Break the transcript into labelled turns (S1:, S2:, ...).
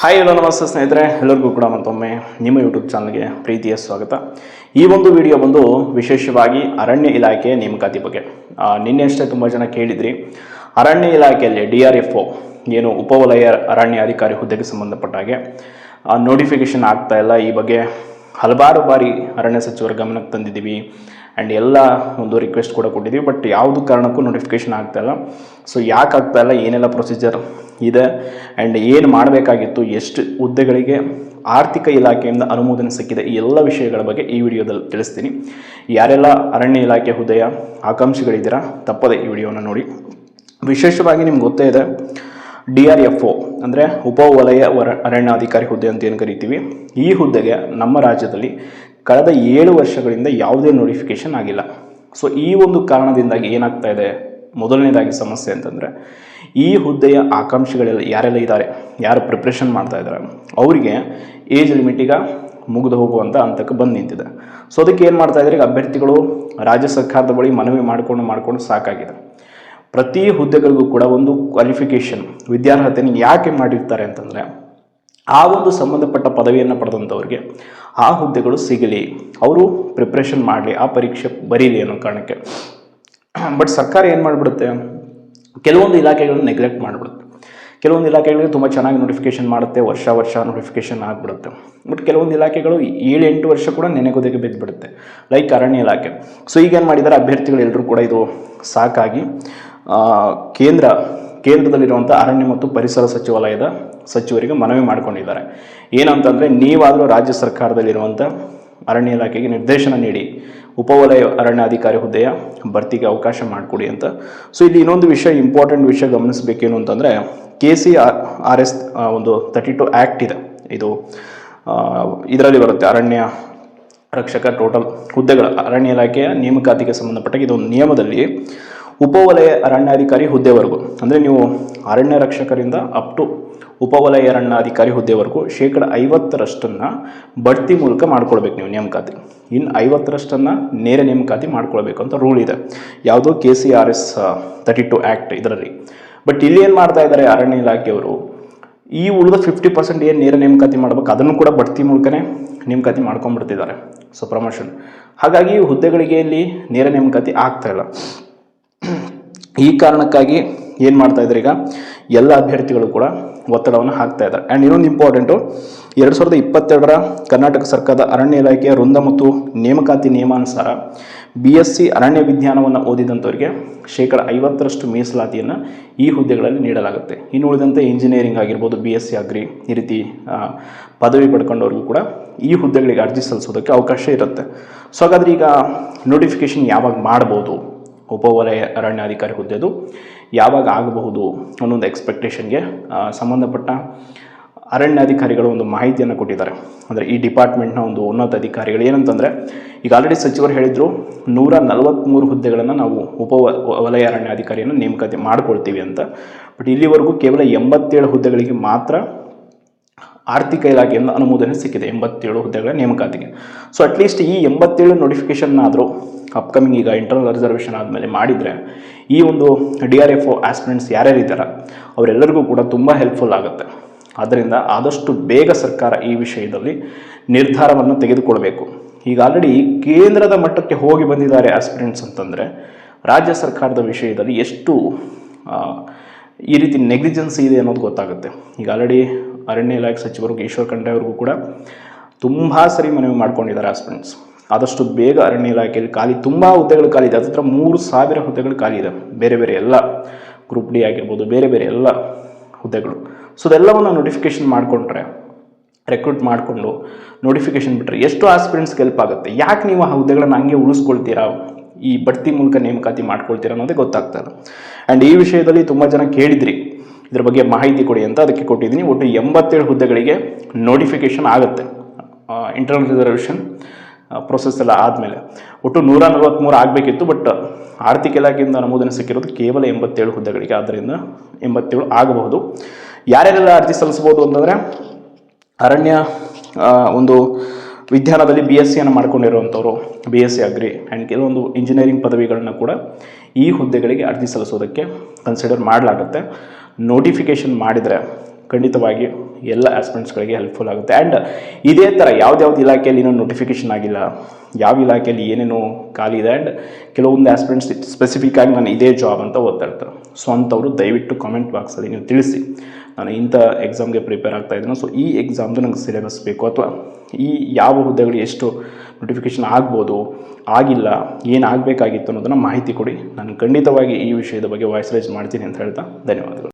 S1: Hi ಎಲ್ಲ ನಮಸ್ತೆ ಸ್ನೇಹಿತರೆ. ಎಲ್ಲರಿಗೂ ಕೂಡ ಮತ್ತೊಮ್ಮೆ ನಿಮ್ಮ ಯೂಟ್ಯೂಬ್ ಚಾನಲ್ಗೆ ಪ್ರೀತಿಯ ಸ್ವಾಗತ. ಈ ಒಂದು ವಿಡಿಯೋ ಬಂದು ವಿಶೇಷವಾಗಿ ಅರಣ್ಯ ಇಲಾಖೆ ನೇಮಕಾತಿ ಬಗ್ಗೆ. ನಿನ್ನೆ ಅಷ್ಟೇ ತುಂಬ ಜನ ಕೇಳಿದ್ರಿ. ಅರಣ್ಯ ಇಲಾಖೆಯಲ್ಲಿ ಡಿ ಆರ್ ಎಫ್ ಒ ಏನು ಉಪವಲಯ ಅರಣ್ಯ ಅಧಿಕಾರಿ ಹುದ್ದೆಗೆ ಸಂಬಂಧಪಟ್ಟ ಹಾಗೆ ನೋಟಿಫಿಕೇಶನ್ ಆಗ್ತಾ ಇಲ್ಲ. ಈ ಬಗ್ಗೆ ಹಲವಾರು ಬಾರಿ ಅರಣ್ಯ ಸಚಿವರ ಗಮನಕ್ಕೆ ತಂದಿದ್ದೀವಿ. ಆ್ಯಂಡ್ ಎಲ್ಲ ಒಂದು ರಿಕ್ವೆಸ್ಟ್ ಕೂಡ ಕೊಟ್ಟಿದ್ದೀವಿ. ಬಟ್ ಯಾವುದು ಕಾರಣಕ್ಕೂ ನೋಟಿಫಿಕೇಶನ್ ಆಗ್ತಾ ಇಲ್ಲ. ಸೊ ಯಾಕೆ ಆಗ್ತಾ ಇಲ್ಲ? ಏನೆಲ್ಲ ಪ್ರೊಸೀಜರ್ ಇದೆ. ಆ್ಯಂಡ್ ಏನು ಮಾಡಬೇಕಾಗಿತ್ತು, ಎಷ್ಟು ಹುದ್ದೆಗಳಿಗೆ ಆರ್ಥಿಕ ಇಲಾಖೆಯಿಂದ ಅನುಮೋದನೆ ಸಿಕ್ಕಿದೆ, ಈ ಎಲ್ಲ ವಿಷಯಗಳ ಬಗ್ಗೆ ಈ ವಿಡಿಯೋದಲ್ಲಿ ತಿಳಿಸ್ತೀನಿ. ಯಾರೆಲ್ಲ ಅರಣ್ಯ ಇಲಾಖೆ ಹುದ್ದೆಯ ಆಕಾಂಕ್ಷಿಗಳಿದ್ದೀರಾ, ತಪ್ಪದೆ ಈ ವಿಡಿಯೋನ ನೋಡಿ. ವಿಶೇಷವಾಗಿ ನಿಮ್ಗೆ ಗೊತ್ತೇ ಇದೆ, ಡಿ ಆರ್ ಎಫ್ ಒ, ಅಂದರೆ ಉಪವಲಯ ವರ, ಅರಣ್ಯಾಧಿಕಾರಿ ಹುದ್ದೆ ಅಂತ ಏನು ಕರಿತೀವಿ, ಈ ಹುದ್ದೆಗೆ ನಮ್ಮ ರಾಜ್ಯದಲ್ಲಿ ಕಳೆದ ಏಳು ವರ್ಷಗಳಿಂದ ಯಾವುದೇ ನೋಟಿಫಿಕೇಶನ್ ಆಗಿಲ್ಲ. ಸೊ ಈ ಒಂದು ಕಾರಣದಿಂದಾಗಿ ಏನಾಗ್ತಾ ಇದೆ ಮೊದಲನೇದಾಗಿ ಸಮಸ್ಯೆ ಅಂತಂದರೆ, ಈ ಹುದ್ದೆಯ ಆಕಾಂಕ್ಷಿಗಳೆಲ್ಲ ಯಾರೆಲ್ಲ ಇದ್ದಾರೆ ಯಾರು ಪ್ರಿಪ್ರೇಷನ್ ಮಾಡ್ತಾ ಇದ್ದಾರೆ ಅವರಿಗೆ ಏಜ್ ಲಿಮಿಟಿಗೆ ಮುಗಿದು ಹೋಗುವಂಥ ಹಂತಕ್ಕೆ ಬಂದು ನಿಂತಿದೆ. ಸೊ ಅದಕ್ಕೆ ಏನು ಮಾಡ್ತಾ ಇದ್ದಾರೆ ಈಗ ಅಭ್ಯರ್ಥಿಗಳು ರಾಜ್ಯ ಸರ್ಕಾರದ ಬಳಿ ಮನವಿ ಮಾಡಿಕೊಂಡು ಮಾಡಿಕೊಂಡು ಸಾಕಾಗಿದೆ. ಪ್ರತಿ ಹುದ್ದೆಗಳಿಗೂ ಕೂಡ ಒಂದು ಕ್ವಾಲಿಫಿಕೇಷನ್ ವಿದ್ಯಾರ್ಹತೆಯನ್ನು ಯಾಕೆ ಮಾಡಿರ್ತಾರೆ ಅಂತಂದರೆ, ಆ ಒಂದು ಸಂಬಂಧಪಟ್ಟ ಪದವಿಯನ್ನು ಪಡೆದಂಥವ್ರಿಗೆ ಆ ಹುದ್ದೆಗಳು ಸಿಗಲಿ, ಅವರು ಪ್ರಿಪ್ರೇಷನ್ ಮಾಡಲಿ, ಆ ಪರೀಕ್ಷೆ ಬರೀಲಿ ಅನ್ನೋ ಕಾರಣಕ್ಕೆ. ಬಟ್ ಸರ್ಕಾರ ಏನು ಮಾಡಿಬಿಡುತ್ತೆ? ಕೆಲವೊಂದು ಇಲಾಖೆಗಳನ್ನ ನೆಗ್ಲೆಕ್ಟ್ ಮಾಡಿಬಿಡುತ್ತೆ. ಕೆಲವೊಂದು ಇಲಾಖೆಗಳಿಗೆ ತುಂಬ ಚೆನ್ನಾಗಿ ನೋಟಿಫಿಕೇಶನ್ ಮಾಡುತ್ತೆ, ವರ್ಷ ವರ್ಷ ನೋಟಿಫಿಕೇಷನ್ ಆಗಿಬಿಡುತ್ತೆ. ಬಟ್ ಕೆಲವೊಂದು ಇಲಾಖೆಗಳು ಏಳೆಂಟು ವರ್ಷ ಕೂಡ ನೆನೆಗೋದಕ್ಕೆ ಬಿದ್ದುಬಿಡುತ್ತೆ ಲೈಕ್ ಅರಣ್ಯ ಇಲಾಖೆ. ಸೊ ಈಗೇನು ಮಾಡಿದ್ದಾರೆ ಅಭ್ಯರ್ಥಿಗಳು ಎಲ್ಲರೂ ಕೂಡ ಇದು ಸಾಕಾಗಿ ಕೇಂದ್ರ ಕೇಂದ್ರದಲ್ಲಿರುವಂಥ ಅರಣ್ಯ ಮತ್ತು ಪರಿಸರ ಸಚಿವಾಲಯದ ಸಚಿವರಿಗೆ ಮನವಿ ಮಾಡಿಕೊಂಡಿದ್ದಾರೆ. ಏನಂತಂದರೆ, ನೀವಾದರೂ ರಾಜ್ಯ ಸರ್ಕಾರದಲ್ಲಿರುವಂಥ ಅರಣ್ಯ ಇಲಾಖೆಗೆ ನಿರ್ದೇಶನ ನೀಡಿ. ಉಪವಲಯ ಅರಣ್ಯಾಧಿಕಾರಿ ಹುದ್ದೆಯ ಭರ್ತಿಗೆ ಅವಕಾಶ ಮಾಡಿಕೊಡಿ ಅಂತ. ಸೊ ಇಲ್ಲಿ ಇನ್ನೊಂದು ವಿಷಯ ಇಂಪಾರ್ಟೆಂಟ್ ವಿಷಯ ಗಮನಿಸಬೇಕೇನು ಅಂತಂದರೆ ಕೆ ಸಿ ಆರ್ ಎಸ್ ಒಂದು ತರ್ಟಿ ಟು ಆ್ಯಕ್ಟ್ ಇದೆ ಇದು ಇದರಲ್ಲಿ ಬರುತ್ತೆ ಅರಣ್ಯ ರಕ್ಷಕ ಟೋಟಲ್ ಹುದ್ದೆಗಳ, ಅರಣ್ಯ ಇಲಾಖೆಯ ನೇಮಕಾತಿಗೆ ಸಂಬಂಧಪಟ್ಟ ಇದೊಂದು ನಿಯಮದಲ್ಲಿ ಉಪವಲಯ ಅರಣ್ಯಾಧಿಕಾರಿ ಹುದ್ದೆವರೆಗೂ, ಅಂದರೆ ನೀವು ಅರಣ್ಯ ರಕ್ಷಕರಿಂದ ಅಪ್ ಟು ಉಪವಲಯ ಅರಣ್ಯಾಧಿಕಾರಿ ಹುದ್ದೆವರೆಗೂ ಶೇಕಡ ಐವತ್ತರಷ್ಟನ್ನು ಬಡ್ತಿ ಮೂಲಕ ಮಾಡ್ಕೊಳ್ಬೇಕು ನೀವು ನೇಮಕಾತಿ. ಇನ್ನು ಐವತ್ತರಷ್ಟನ್ನು ನೇರ ನೇಮಕಾತಿ ಮಾಡ್ಕೊಳ್ಬೇಕು ಅಂತ ರೂಲ್ ಇದೆ. ಯಾವುದೋ K C R S thirty two act ಇದರಲ್ಲಿ. ಬಟ್ ಇಲ್ಲಿ ಏನು ಮಾಡ್ತಾ ಇದ್ದಾರೆ ಅರಣ್ಯ ಇಲಾಖೆಯವರು? ಈ ಉಳಿದ ಫಿಫ್ಟಿ ಪರ್ಸೆಂಟ್ ಏನು ನೇರ ನೇಮಕಾತಿ ಮಾಡಬೇಕು, ಅದನ್ನು ಕೂಡ ಬಡ್ತಿ ಮೂಲಕನೇ ನೇಮಕಾತಿ ಮಾಡ್ಕೊಂಡ್ಬಿಡ್ತಿದ್ದಾರೆ. ಸೊ ಪ್ರಮೋಷನ್ ಹಾಗಾಗಿ ಹುದ್ದೆಗಳಿಗೆ ಇಲ್ಲಿ ನೇರ ನೇಮಕಾತಿ ಆಗ್ತಾ ಈ ಕಾರಣಕ್ಕಾಗಿ ಏನು ಮಾಡ್ತಾ ಇದ್ದಾರೆ ಈಗ? ಎಲ್ಲ ಅಭ್ಯರ್ಥಿಗಳು ಕೂಡ ಒತ್ತಡವನ್ನು ಹಾಕ್ತಾ ಇದ್ದಾರೆ. ಆ್ಯಂಡ್ ಇನ್ನೊಂದು ಇಂಪಾರ್ಟೆಂಟು ಎರಡು ಸಾವಿರದ ಇಪ್ಪತ್ತೆರಡರ ಕರ್ನಾಟಕ ಸರ್ಕಾರದ ಅರಣ್ಯ ಇಲಾಖೆಯ ವೃಂದ ಮತ್ತು ನೇಮಕಾತಿ ನಿಯಮಾನುಸಾರ ಬಿ ಎಸ್ ಸಿ ಅರಣ್ಯ ವಿಜ್ಞಾನವನ್ನು ಓದಿದಂಥವರಿಗೆ ಶೇಕಡ ಐವತ್ತರಷ್ಟು ಮೀಸಲಾತಿಯನ್ನು ಈ ಹುದ್ದೆಗಳಲ್ಲಿ ನೀಡಲಾಗುತ್ತೆ. ಇನ್ನು ಉಳಿದಂತೆ ಇಂಜಿನಿಯರಿಂಗ್ ಆಗಿರ್ಬೋದು ಬಿ ಎಸ್ ಸಿ ಅಗ್ರಿ ಈ ರೀತಿ ಪದವಿ ಪಡ್ಕೊಂಡವ್ರಿಗೂ ಕೂಡ ಈ ಹುದ್ದೆಗಳಿಗೆ ಅರ್ಜಿ ಸಲ್ಲಿಸೋದಕ್ಕೆ ಅವಕಾಶ ಇರುತ್ತೆ. ಸೊ ಹಾಗಾದ್ರೆ ಈಗ ನೋಟಿಫಿಕೇಷನ್ ಯಾವಾಗ ಮಾಡ್ಬೋದು? ಉಪವಲಯ ಅರಣ್ಯಾಧಿಕಾರಿ ಹುದ್ದೆದು ಯಾವಾಗ ಆಗಬಹುದು ಅನ್ನೊಂದು ಎಕ್ಸ್ಪೆಕ್ಟೇಷನ್ಗೆ ಸಂಬಂಧಪಟ್ಟ ಅರಣ್ಯಾಧಿಕಾರಿಗಳು ಒಂದು ಮಾಹಿತಿಯನ್ನು ಕೊಟ್ಟಿದ್ದಾರೆ. ಅಂದರೆ ಈ ಡಿಪಾರ್ಟ್ಮೆಂಟ್ನ ಒಂದು ಉನ್ನತ ಅಧಿಕಾರಿಗಳು ಏನಂತಂದರೆ, ಈಗ ಆಲ್ರೆಡಿ ಸಚಿವರು ಹೇಳಿದರು, ನೂರ ನಲವತ್ತ್ಮೂರು ಹುದ್ದೆಗಳನ್ನು ನಾವು ಉಪ ವಲಯ ಅರಣ್ಯಾಧಿಕಾರಿಯನ್ನು ನೇಮಕಾತಿ ಮಾಡಿಕೊಳ್ತೀವಿ ಅಂತ. ಬಟ್ ಇಲ್ಲಿವರೆಗೂ ಕೇವಲ ಎಂಬತ್ತೇಳು ಹುದ್ದೆಗಳಿಗೆ ಮಾತ್ರ ಆರ್ಥಿಕ ಇಲಾಖೆಯಿಂದ ಅನುಮೋದನೆ ಸಿಕ್ಕಿದೆ, ಎಂಬತ್ತೇಳು ಹುದ್ದೆಗಳ ನೇಮಕಾತಿಗೆ. ಸೊ ಅಟ್ಲೀಸ್ಟ್ ಈ ಎಂಬತ್ತೇಳು ನೋಟಿಫಿಕೇಶನ್ ಆದರೂ ಅಪ್ಕಮಿಂಗ್ ಈಗ ಇಂಟರ್ನಲ್ ರಿಸರ್ವೇಷನ್ ಆದಮೇಲೆ ಮಾಡಿದರೆ, ಈ ಒಂದು D R F O aspirants ಯಾರ್ಯಾರು ಇದ್ದಾರೆ ಅವರೆಲ್ಲರಿಗೂ ಕೂಡ ತುಂಬ ಹೆಲ್ಪ್ಫುಲ್ ಆಗುತ್ತೆ. ಆದ್ದರಿಂದ ಆದಷ್ಟು ಬೇಗ ಸರ್ಕಾರ ಈ ವಿಷಯದಲ್ಲಿ ನಿರ್ಧಾರವನ್ನು ತೆಗೆದುಕೊಳ್ಬೇಕು. ಈಗ ಆಲ್ರೆಡಿ ಕೇಂದ್ರದ ಮಟ್ಟಕ್ಕೆ ಹೋಗಿ ಬಂದಿದ್ದಾರೆ ಆಸ್ಪಿರೆಂಟ್ಸ್ ಅಂತಂದರೆ, ರಾಜ್ಯ ಸರ್ಕಾರದ ವಿಷಯದಲ್ಲಿ ಎಷ್ಟು ಈ ರೀತಿ ನೆಗ್ಲಿಜೆನ್ಸಿ ಇದೆ ಅನ್ನೋದು ಗೊತ್ತಾಗುತ್ತೆ. ಈಗ ಆಲ್ರೆಡಿ ಅರಣ್ಯ ಇಲಾಖೆ ಸಚಿವರು ಈಶ್ವರ್ ಖಂಡ್ರೆ ಅವ್ರಿಗೂ ಕೂಡ ತುಂಬ ಸರಿ ಮನವಿ ಮಾಡ್ಕೊಂಡಿದ್ದಾರೆ ಆಸ್ಪಿರೆಂಟ್ಸ್ ಆದಷ್ಟು ಬೇಗ ಅರಣ್ಯ ಇಲಾಖೆಯಲ್ಲಿ ಖಾಲಿ, ತುಂಬ ಹುದ್ದೆಗಳು ಖಾಲಿ ಇದೆ. ಹತ್ರ ಮೂರು ಸಾವಿರ ಹುದ್ದೆಗಳು ಖಾಲಿ ಇದೆ. ಬೇರೆ ಬೇರೆ ಎಲ್ಲ ಗ್ರೂಪ್ ಡಿ ಆಗಿರ್ಬೋದು, ಬೇರೆ ಬೇರೆ ಎಲ್ಲ ಹುದ್ದೆಗಳು. ಸೊ ಅದೆಲ್ಲವನ್ನು ನೋಟಿಫಿಕೇಶನ್ ಮಾಡಿಕೊಂಡ್ರೆ ರೆಕ್ರೂಟ್ ಮಾಡಿಕೊಂಡು ನೋಟಿಫಿಕೇಶನ್ ಬಿಟ್ಟರೆ ಎಷ್ಟು ಆಸ್ಪಿರೆಂಟ್ಸ್ಗೆ ಹೆಲ್ಪ್ ಆಗುತ್ತೆ? ಯಾಕೆ ನೀವು ಆ ಹುದ್ದೆಗಳನ್ನು ಹಂಗೆ ಉಳಿಸ್ಕೊಳ್ತೀರಾ? ಈ ಬಡ್ತಿ ಮೂಲಕ ನೇಮಕಾತಿ ಮಾಡ್ಕೊಳ್ತೀರಾ ಅನ್ನೋದೇ ಗೊತ್ತಾಗ್ತಾ ಇಲ್ಲ. ಆ್ಯಂಡ್ ಈ ವಿಷಯದಲ್ಲಿ ತುಂಬ ಜನ ಕೇಳಿದ್ರಿ. ಇದ್ರ ಬಗ್ಗೆ ಮಾಹಿತಿ ಕೊಡಿ ಅಂತ ಅದಕ್ಕೆ ಕೊಟ್ಟಿದ್ದೀನಿ. ಒಟ್ಟು ಎಂಬತ್ತೇಳು ಹುದ್ದೆಗಳಿಗೆ ನೋಟಿಫಿಕೇಶನ್ ಆಗುತ್ತೆ. ಇಂಟರ್ನಲ್ ರಿಸರ್ವೇಷನ್ ಪ್ರೊಸೆಸ್ ಎಲ್ಲ ಆದಮೇಲೆ. ಒಟ್ಟು ನೂರ ನಲವತ್ತ್ಮೂರು ಆಗಬೇಕಿತ್ತು ಬಟ್ ಆರ್ಥಿಕ ಇಲಾಖೆಯಿಂದ ಅನುಮೋದನೆ ಸಿಕ್ಕಿರೋದು ಕೇವಲ ಎಂಬತ್ತೇಳು ಹುದ್ದೆಗಳಿಗೆ. ಆದ್ದರಿಂದ ಎಂಬತ್ತೇಳು ಆಗಬಹುದು. ಯಾರ್ಯಾರೆಲ್ಲ ಅರ್ಜಿ ಸಲ್ಲಿಸ್ಬೋದು ಅಂತಂದರೆ, ಅರಣ್ಯ ಒಂದು ವಿಜ್ಞಾನದಲ್ಲಿ ಬಿ ಎಸ್ ಸಿಯನ್ನು ಮಾಡ್ಕೊಂಡಿರುವಂಥವ್ರು B S C agri and ಕೆಲವೊಂದು ಇಂಜಿನಿಯರಿಂಗ್ ಪದವಿಗಳನ್ನ ಕೂಡ ಈ ಹುದ್ದೆಗಳಿಗೆ ಅರ್ಜಿ ಸಲ್ಲಿಸೋದಕ್ಕೆ ಕನ್ಸಿಡರ್ ಮಾಡಲಾಗುತ್ತೆ. ನೋಟಿಫಿಕೇಷನ್ ಮಾಡಿದರೆ ಖಂಡಿತವಾಗಿ ಎಲ್ಲ ಆಸ್ಪೆಂಟ್ಸ್ಗಳಿಗೆ ಹೆಲ್ಪ್ಫುಲ್ ಆಗುತ್ತೆ. ಆ್ಯಂಡ್ ಇದೇ ಥರ ಯಾವ್ದ್ಯಾವ್ದು ಇಲಾಖೆಯಲ್ಲಿ ಇನ್ನೂ ನೋಟಿಫಿಕೇಷನ್ ಆಗಿಲ್ಲ, ಯಾವ ಇಲಾಖೆಯಲ್ಲಿ ಏನೇನು ಖಾಲಿ ಇದೆ. ಆ್ಯಂಡ್ ಕೆಲವೊಂದು ಆಸ್ಪೆಂಟ್ಸ್ ಸ್ಪೆಸಿಫಿಕ್ ಆಗಿ ನಾನು ಇದೇ ಜಾಬ್ ಅಂತ ಓದ್ತಾ ಇರ್ತಾರೆ. ಸೊ ಅಂಥವರು ದಯವಿಟ್ಟು ಕಾಮೆಂಟ್ ಬಾಕ್ಸಲ್ಲಿ ನೀವು ತಿಳಿಸಿ. ನಾನು ಇಂಥ ಎಕ್ಸಾಮ್ಗೆ ಪ್ರಿಪೇರ್ ಆಗ್ತಾ ಇದ್ದೀನಿ ಸೊ ಈ ಎಕ್ಸಾಮ್ದು ನಂಗೆ ಸಿಲೆಬಸ್ ಬೇಕು ಅಥವಾ ಈ ಯಾವ ಹುದ್ದೆಗಳು ಎಷ್ಟು ನೋಟಿಫಿಕೇಷನ್ ಆಗ್ಬೋದು, ಆಗಿಲ್ಲ, ಏನು ಆಗಬೇಕಾಗಿತ್ತು ಅನ್ನೋದನ್ನು ಮಾಹಿತಿ ಕೊಡಿ. ನಾನು ಖಂಡಿತವಾಗಿ ಈ ವಿಷಯದ ಬಗ್ಗೆ ವಾಯ್ಸ್ ರೈಸ್ ಮಾಡ್ತೀನಿ ಅಂತ ಹೇಳ್ತಾ ಧನ್ಯವಾದಗಳು.